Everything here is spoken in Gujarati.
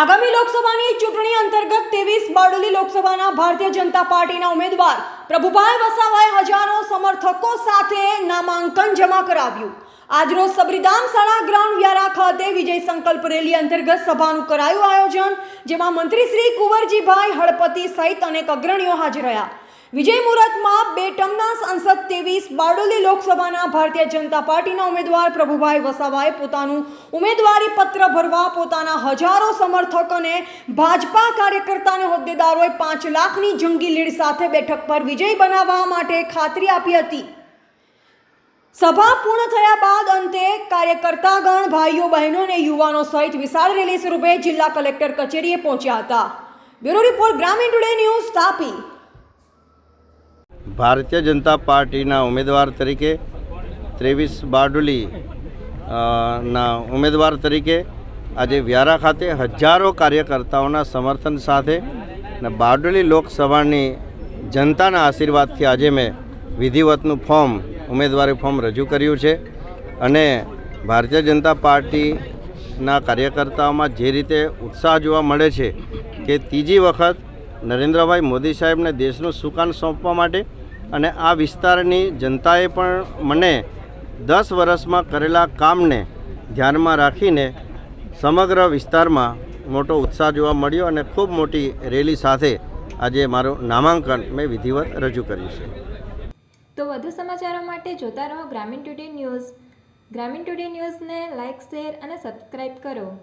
આગામી લોકસભાની ચૂંટણી અંતર્ગત ત્રેવીસ બારડોલી લોકસભાના ભારતીય જનતા પાર્ટીના ઉમેદવાર પ્રભુભાઈ વસાવાએ હજારો સમર્થકો સાથે નામાંકન જમા કરાવ્યું. આજરોજ સબરીધામ શાળા ગ્રાઉન્ડ વ્યારા ખાતે વિજય સંકલ્પ રેલી અંતર્ગત સભાનું કરાયું આયોજન, જેમાં મંત્રી શ્રી કુંવરજીભાઈ હળપતિ સહિત અનેક અગ્રણીઓ હાજર રહ્યા. વિજય મુહૂર્તમાં બે ટર્મના સંસદ તેવીસ બારડોલી લોકસભાના ભારતીય જનતા પાર્ટીના ઉમેદવાર પ્રભુભાઈ વસાવાએ પોતાનું ઉમેદવારી પત્ર ભરવા પોતાના હજારો સમર્થક અને ભાજપા કાર્યકર્તા અને હોદ્દેદારોએ પાંચ લાખની જંગી લીડ સાથે બેઠક પર વિજય બનાવવા માટે ખાતરી આપી હતી. સભા પૂર્ણ થયા બાદ અંતે કાર્યકર્તાગણ, ભાઈઓ, બહેનો અને યુવાનો સહિત વિશાળ રેલી સ્વરૂપે જિલ્લા કલેક્ટર કચેરીએ પહોંચ્યા હતા. Bureau report Gramin today news Tapi. Bharatiya Janata પાર્ટીના ઉમેદવાર તરીકે ત્રેવીસ બારડોલી ના ઉમેદવાર તરીકે આજે વ્યારા ખાતે હજારો કાર્યકર્તાઓના સમર્થન સાથે અને બારડોલી લોકસભાની જનતાના આશીર્વાદથી આજે મેં વિધિવતનું ફોર્મ, ઉમેદવારી ફોર્મ રજૂ કર્યું છે અને ભારતીય જનતા પાર્ટીના કાર્યકર્તાઓમાં જે રીતે ઉત્સાહ જોવા મળે છે કે ત્રીજી વખત નરેન્દ્રભાઈ મોદી સાહેબને દેશનું સુકાન સોંપવા માટે અને આ વિસ્તારની જનતાએ પણ મને દસ વર્ષમાં કરેલા કામને ધ્યાનમાં રાખીને સમગ્ર વિસ્તારમાં મોટો ઉત્સાહ જોવા મળ્યો અને ખૂબ મોટી રેલી સાથે આજે મારું નામાંકન મેં વિધિવત રજૂ કર્યું છે. તો વધુ સમાચારો માટે જોતા રહો Gramin today news. Gramin today ન્યૂઝને લાઇક, શેર અને સબસ્ક્રાઇબ કરો.